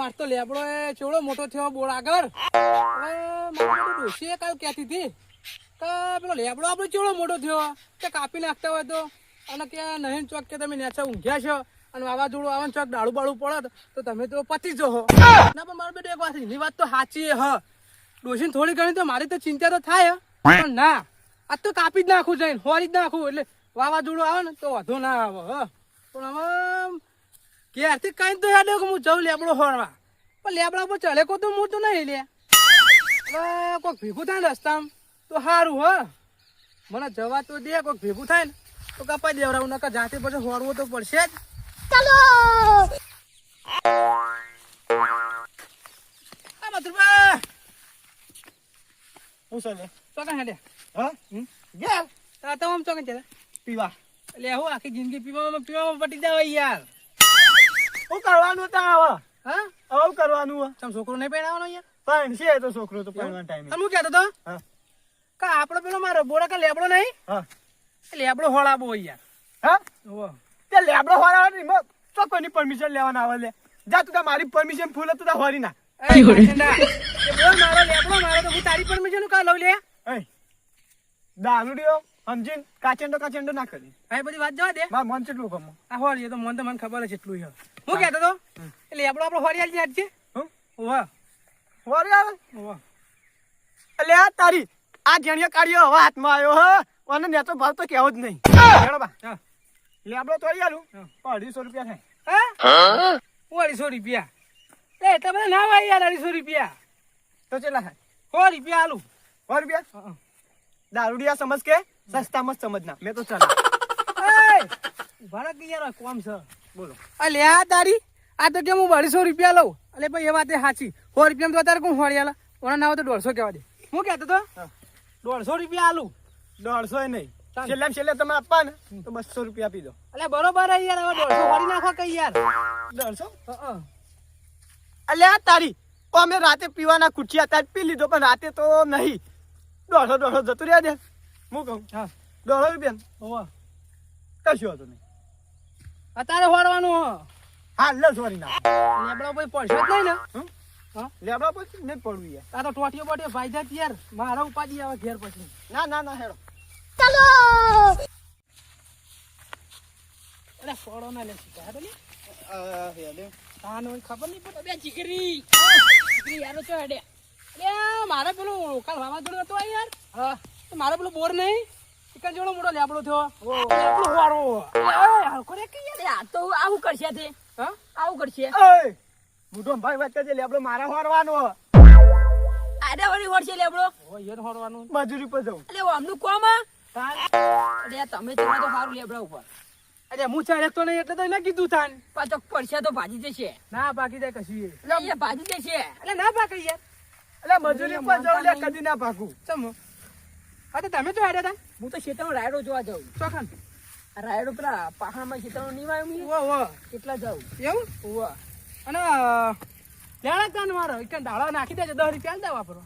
માર તો લેબડો એ ચોડો મોટો થયો બોળ આગળ. ડોશીએ કાલ કહેતી હતી કે પેલો લેબડો આપણો ચોડો મોટો થયો તે કાપી નાખતા હોય તો? અને કે નહીં ચોક કે તમે નેચા ઊંઘ્યા છો? અને વાવાઝોડું આવે ચોક દાડું બાળું પડે તો? તમે તો પતી જ હો. ના, પણ મારો બેટો એક વાત એની વાત તો સાચી હ. ડોસીને થોડી ઘણી તો મારી તો ચિંતા તો થાય પણ ના, આ તો કાપી જ નાખું જઈને, હોરી જ નાખું. એટલે વાવાઝોડું આવે ને તો વાંધો ના આવે, હ. પણ હવે ક્યારથી કઈ તો યાદ કે હું જઉં લેબડો હોરવા. પણ લેબડા પર ચડે કો તો હું તો નહીં લે. હવે કોઈક ભેગું થાય ને રસ્તામાં તો સારું હો. મને જવા તો દે કોઈક ભેગું થાય ને તો કપાઈ દેવડાવું નકર જાતે પછી હોરવું તો પડશે જ. આ મથુરભા હું છે લે તો કાં હેડે. હા? ગયા તા તો આમ ચોકે પીવા. એટલે હું આખી જિંદગી પીવામાં પીવામાં પટી જાવ યાર. શું કરવાનું તા હવે હા? હવે કરવાનું હે? તમ છોકરો નહીં પહેરાવાનો યાર પણ છે તો છોકરો તો પહેરવાનો ટાઈમ હું કહેતો તો હા. કા આપણો પેલો મારો બોરા કા લેબડો નહીં? હા. લેબડો હોળાબો હોય યાર. હા. તે લેબડો હોરાવાની મ- તો કોની પરમિશન લેવાના આવે લે. જા તું મારી પરમિશન ફૂલ તું તાર હોરી ના. એ બોલ મારો લેબડો મારો તો હું તારી પરમિશન કા લઉં લે? એ દારૂડિયો સમજીન કાચેન્ડો કાચેન્ડો ના કરી. આ બધી વાત જવા દે. માર મન કેટલું ગમો? આ હોળી તો મને તો મને ખબર છે એટલું છે. હું કહેતો તો એટલે આપણો આપણો હોળી આલી છે? હું? વાહ હોરી આવે? ઓહો એટલે આ તારી આ જણિયો કાઢ્યો હવે હાથમાં આવ્યો હ. અને નેતો ભાવ તો કેવો જ નહીં. હેડો બા. હા. લેબડો તોડી આલું. હા. અઢીસો રૂપિયા થાય. હા? અઢીસો રૂપિયા. એ તમે બધા ના ભાઈ યાર અઢીસો રૂપિયા. તો ચેલા થાય? સો રૂપિયા આલું. સો રૂપિયા? હા, દારૂડિયા સમજ કે? સસ્તામાં મત સમજના. મેં તો ચાલ હા. એ, ઊભા કે યાર કોમ છે. બોલો. અલે આ તારી આ તો કે હું અઢીસો રૂપિયા લઉં. અલે ભાઈ એ વાત સાચી. સો રૂપિયા તો અત્યારે કોણ આલા? ઓના ના તો દોઢસો કહેવા દે. હું કહેતો તો? દોઢસો રૂપિયા આલું. દોઢસો નહીં. છેલ્લે છેલ્લે તમે આપવા ને તો બસો રૂપિયા આપી દો. અલે બરોબર યાર હવે દોઢસો હોળી નાખો કઈ યાર. દોઢસો? હં, હં. તારી અમે રાતે પીવાના કુચિયા તાર પી લીધો પણ રાતે તો નહીં. દોઢસો દોઢસો જતું રહ્યા દે હું કહું હા. દોઢસો રૂપિયા. હોવે. કશું હતું નહીં. અત્યારે હોરવાનું હો. હા લે સોરી ના. લેબડા ભાઈ પડશે જ નહીં ને. હા? લેબડા પછી નહીં પડવું યાર? તારો તો ટોટીઓ બોટીઓ ભાઈ જાત યાર. મારા ઉપાડી આવે ઘેર પછી. ના ના ના હેડો. અરે ફળો ના લે શીખા હેડે. તાન ખબર નહીં પડે. બે ચીકરી ચીકરી યાર ચો હેડે. અરે મારે પેલું કાલ વાવાઝોડું હતું આ યાર. હા. મારે પેલું બોર નહીં? ચિકન જેવડો મોટો લેબડો થયો. લેબડો વાળો હલકો રે કે યાર. તો આવું કરશે તે. હા? આવું કરશે. મોટો ભાઈ વાત કરજે લેબડો મારા હોરવાનો. આડે વળી વળશે લેબડો? ઓ યાર હોડવાનું મજૂરી પર જાઉં એટલે આમનું કોમ અરે તમે તમે તો સારું લેબડા ઉપર. અરે હું ચાલે તો નહીં એટલે તો એને કીધું થાન પાછો પડશે તો ભાજી જશે. ના ભાગી જાય કશું. એટલે ભાજી જશે. એટલે ના પાકે યાર. એટલે મજૂરી પર જવું લે કદી ના ભાગું ચમ. હા તો તમે તો હેડ્યા હું તો શેતાનો રાયડો જોવા જાઉં. ચોખન રાયડો પેલા પહાડમાં શેતાનો નીવાય આવ્યો ઓ ઓ કેટલા જાઉં. એવું? ઓ અને લેણા કાન મારો. એક ડાળા નાખી દેજો દસ રૂપિયા દે વાપરો.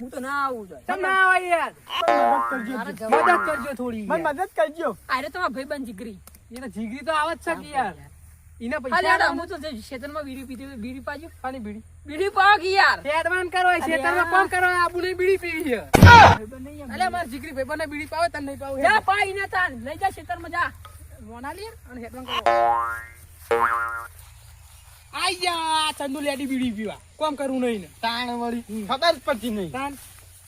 હું તો ના આવું જોઈએ તમે ના આવે યાર. મદદ કરજો. મદદ કરજો થોડી મને મદદ કરજો. અરે તમારા ભાઈબંધ જીગરી. એને તો જીગરી તો આવત જ છે યાર. અરે પૈસા. હું તો જે શેતરમાં બીડી પીધી બીડી પાજી પાણી બીડી. બીડી પાવ કે યાર. એડવાન કરો શેતરમાં કોમ કરો? આબુ ને બીડી પીવી છે. અલે માર જીગરી ભાઈ બને બીડી પાવે તને નહીં પાવે? જા પાઈ ને તાન. લઈ જા શેતરમાં જા. રોના લે અને હેડવાન કરો. આઈ જા ચંદુ લેડી બીડી પીવા. કોમ કરું નહીં ને. તાણ વળી. ખબર જ પડતી નહીં. તાણ.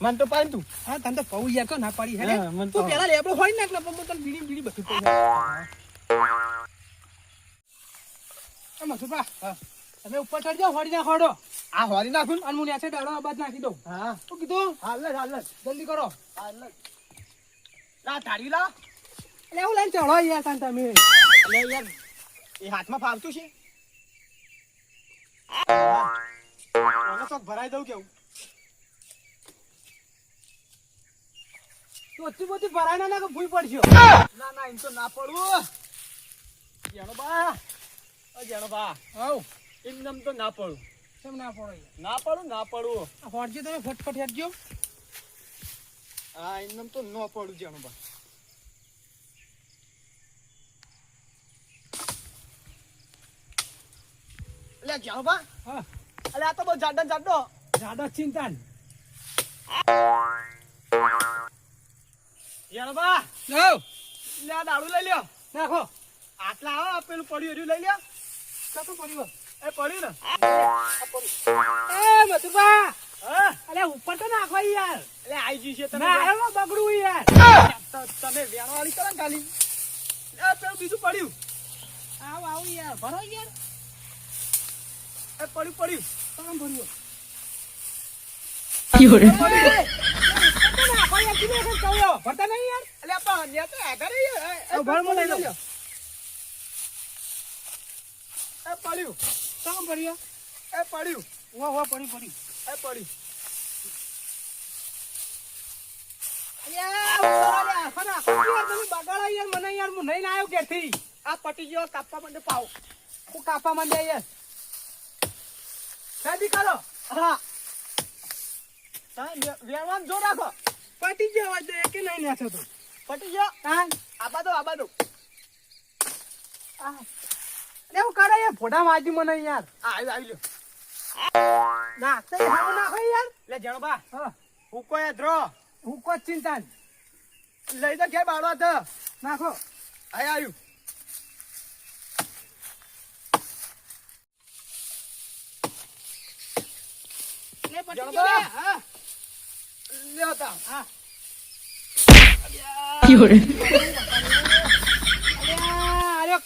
મન તો પાડ તું. હા તને તો પૌ યાર કો ના પાડી હે તો- પેલા લેબડો હોય ને એટલે પણ તને બીડી બીડી બધું મસુપા તમે ઉપર ચડી જાઓ હોડી ના ખોડો આ હોરી નાખું? અને હું નેચે ડાળો અબાજ નાખી દઉં. હા. શું કીધું? હાલ હાલ જલ્દી કરો. હાલ લા તારી લા. એટલે એવું લઈને ચડો યાર તાન તમે. અલે યાર એ હાથમાં ફાવતું છે? ઓલો ચોક ભરાઈ દઉં કેવું? ઓછી ભરાય ના ભૂઈ પડશે. ના ના એમ તો ના પડવું. જેનો બા. ઓ બા. હવ એમ તો ના પડું. કેમ ના પડો? ના પડું ના પડું. હોડજી તમે ફટફટ હેડજો. હા એમ તો ન પડું જેનો બા. અલ્યા બા. હા. અલ્યા આ તો બહુ જાડો જાડો. જાડો ચિંતા જાણવા જાઓ લે આ દારૂ લઈ લ્યો. નાખો. આટલા આવો પેલું પડ્યું એર્યું લઈ લ્યો. કાતું પડ્યું એ પડ્યું ને. એ મથુરબા અલે ઉપર તો નાખવા યાર. એટલે આઈ ગયું છે તમે ના બગડું યાર. ત- તમે વેણવાળી કરો ને ખાલી. એ પેલું બીજું પડ્યું. આવ આવ યાર. ભરો યાર. એ પડ્યું પડ્યું. કામ ભર્યો? યાર. ભરતા નહીં યાર. અલ્યા પણ ન્યા તો આગળ ભરમાં લઈ લો. લ્યો. એ પડ્યું. કામ ભર્યો? એ પડ્યું. વાહ વાહ પડી પડી. એ પડ્યું. આ પટી ગયો, કાપવા જો રાખો. પાટી એકે નહીં નાખ્યો તો. પટી ગયો? હા. આબા દો આબા દો આ. અરે હું કરે યાર ફોટા માજી મને યાર. આવી આવી લ્યો લે હા. હું કોઈ ધ્રો હું કોઈ ચિંતા લઈ તો ક્યાં બાળવા તો. નાખો. અહીં આવ્યું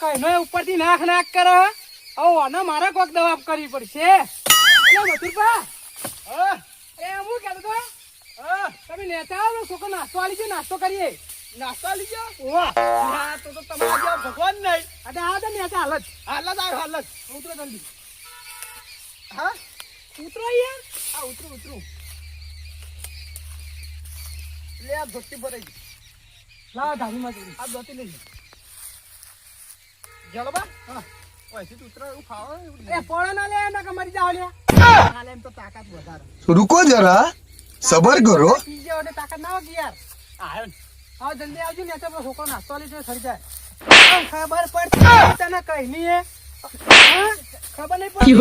કઈનો ઉપરથી નાખ નાખ કરે. ઓ આને મારે કોક દવા કરવી પડશે. મથુરપા હા? એ હું કહેતો તો હા તમે નેતા આવો છોકરો નાસ્તો આલી નાસ્તો કરીએ. નાસ્તો આલી જો ઓવા ના તો તો તમારા જેવા ભગવાન નહીં. અરે આ તો નેતા હાલત. હાલત આવ્યો હાલત ઉતરો જલ્દી. હા? ઉતરો યાર. આ ઉતરો ઉતરો. લે આ ધોતી ભરાઈ લા ધાની માં આ ધોતી લઈ રૂકો જરા સબર કરો. આવજો ને તો છોકરો નાસ્તો લઈ જાય. ખબર પડતી તને કઈ ખબર પડતી.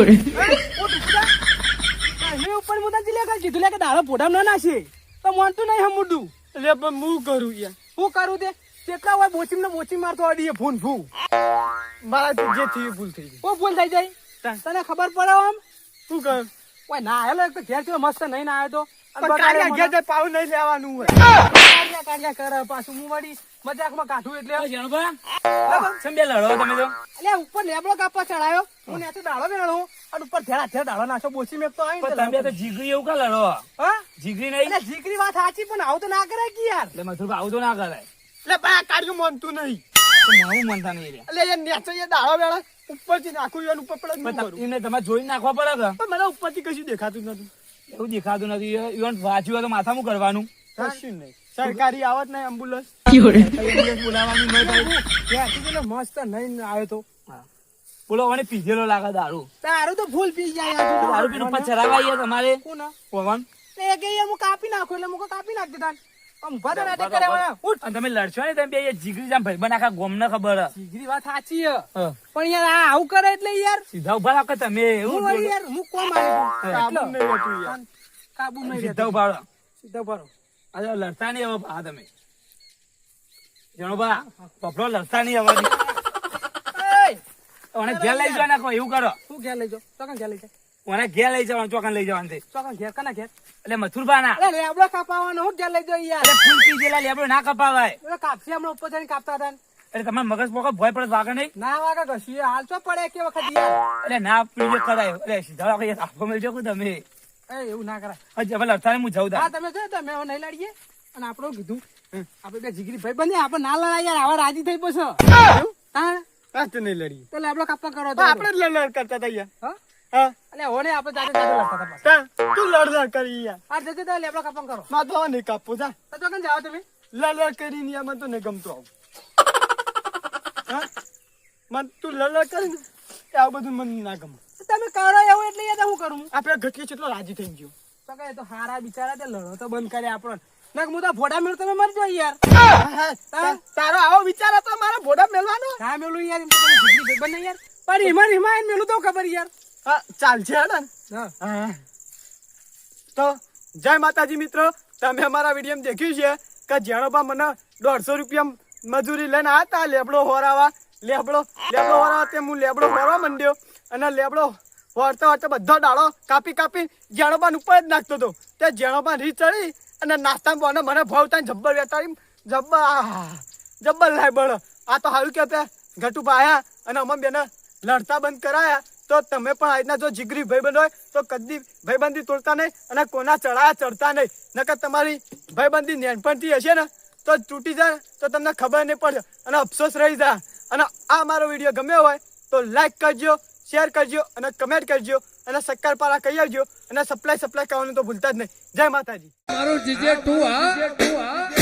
ઉપર મુદા જીલે લે કે દાડો પોડામ ના નાશે તો માનતું નહીં હમુડું એટલે હું કરું યાર. હું કરું તે? કેટલા હોય બોચીમ ને બોચી મારતો અડીએ ફોન ફૂ મારા જે થયું ભૂલ થઈ ગઈ. ઓ ભૂલ થઈ જાય. તને. ખબર પડે આમ? શું કર ઓય ના આયેલો એક તો ઘેર ચલો મસ્ત નહીં ના આવ્યો તો. અને પણ બગાડે કાલે મને. ઘેર જઈ પાવ નહીં લેવાનું હોય. કાઢ્યા કાઢ્યા કરે પાછું હું વળી મજાકમાં કાઢું એટલે. સમજે લડો તમે તો? અલ્યા ઉપર લેબડો કાપવા ચડાયો. હું નેચે દાડો વેણું અને ઉપર ધેડા ધેડા દાડો નાખો બોચી મેં તો આવી તમે તો જીગરી એવું કા લડો? હા? જીગરી નહીં? જીગરી વાત સાચી પણ આવું તો ના કરાય કે યાર? એટલે મથુર આવું તો ના કરાય. એટલે પણ આ કાર્ય માનતું નહીં. મારું મનતા નહીં રે. એટલે એ એ દાડો વેળા ઉપરથી નાખું યાર ઉપર પડે ત- જોઈ નાખવા પડે કે? પણ મને ઉપરથી કશું દેખાતું એવું દેખાતું નથી. ઇવન વાંચ્યું તો માથામાં કરવાનું કશું નહીં. સરકારી આવત નહીં એમ્બ્યુલન્સ，એમ્બ્યુલન્સ બોલાવવાનું નહીં ત્યાંથી પેલો મસ્ત નહીં આવ્યો તો. બોલો મને પીધેલો લાગે દારૂ. દારૂ તો ફૂલ પી જાય યાર. દારૂ પીને ઉપર ચરાવાય તમારે? કોણ પવન? એ કે હું કાપી નાખું એટલે મુકો કાપી નાખ દેતા અને તમે લડશો ને તમે બે જીગરી જામ ભાઈ આખા ગોમને ખબર. જીગરી વાત સાચી પણ યાર આ આવું કરે એટલે યાર. સીધા ઊભા રાખો તમે એવું યાર હું કોમ આવી કાબુ નહીં સીધા ઊભા સીધા ઊભા અરે લડતા નહીં હવે આ તમે. જણો બા પપડો લડતા નહીં હવે. ઓને ઘેર લઈ જવા નાખો એવું કરો. શું ઘેર લઈ જાઓ તો ઘેર લઈ જાય? ઓને ઘેર લઈ જવાનું ચોકન લઈ જવાનું છે. ચોકન ઘેર કના ઘેર? એટલે મથુરભા ના લેબડો કાપાવાનો હું ઘેર લઈ જાઓ યાર. એટલે ફૂલ પી લેબડો ના કપાવાય. એ કાપસી હમણાં ઉપર જઈને કાપતા હતા એટલે તમારે મગજ પોકો ભય પડે વાગે નહીં? ના વાગે કશું હાલ તો પડે કે વખત યાર. એટલે ના પીજો કરાય એટલે સીધા વાગે આપો મળજો કે તમે. એવું ના કરાય. હજી ભલે લડતા નહીં હું જઉં હા તમે જો તમે હવે નહીં લડીએ. અને આપણું કીધું આપણે બે જીગરી ભાઈ બને આપણે ના લડાય યાર. આવા રાજી થઈ બસ હા. નહીં લડી તો લેબડો કાપવા કરો આપણે જ લડ લડ કરતા હતા યાર. હા? હા. હોને આપણે જાતે જાતે લડતા હતા. તા, તું લડ લડ કરી યાર. આ જજે તો લેપડા કાપવા કરો. માં તો ને કાપો જા. તો ચોકન જાવ તમે? લડ લડ કરીને યાર મને તો ને ગમતો આવ. હા? મને તું લડ લડ કરી ને આ બધું મને ના ગમે. તમે કરો એવું એટલે યાર હું કરું? આપણે ઘટકે કેટલો રાજી થઈ ગયો. તો કહે તો હારા બિચારા તે લડો તો બંધ કરે આપણો. ના હું તો ફોટા મેળ તમે મરી જાઓ યાર. તારો આવો વિચાર હતો મારા ભોડા મેળવાનો? હા મેલું યાર બને યાર. પણ એમાં હિમા એમાં એને મેલું તો ખબર યાર. ચાલશે ને. તો જય માતાજી મિત્રો તમે અમારા વીડિયો દેખ્યું છે કે જેણોબા મને દોઢસો રૂપિયા મજૂરી લઈને આવ્યા હતા લેબડો હોરાવા. લેબડો લેબડો હોરાવા તે હું લેબડો હોરવા માંડ્યો અને લેબડો વળતો વળતો બધો ડાળો કાપી કાપી જેણોબાન ઉપર જ નાખતો હતો. તે જેણોબાન રી ચડી અને નાસ્તા બોને મને ભાવતા જબ્બર વેટાડી જબ્બર જબ્બર લાય બળ આ તો હાલ કે તે ઘટુભા આયા અને અમે બેને લડતા બંધ કરાયા. તો તમે પણ આ રીતના જો જીગરી ભાઈબંધ હોય તો કદી ભાઈબંધી તોડતા નહીં અને કોના ચડાયા ચડતા નહીં. નકર તમારી ભાઈબંધી નેનપણથી હશે ને તો તૂટી જાય તો તમને ખબર નહીં પડે અને અફસોસ રહી જાય. અને આ મારો વીડિયો ગમ્યો હોય તો લાઈક કરજો શેર કરજો અને કમેન્ટ કરજો અને સરકાર પારા કહી આવજો અને સપ્લાય સપ્લાય કરવાનું તો ભૂલતા જ નહીં. જય માતાજી. મારું જીજે ટુ હા?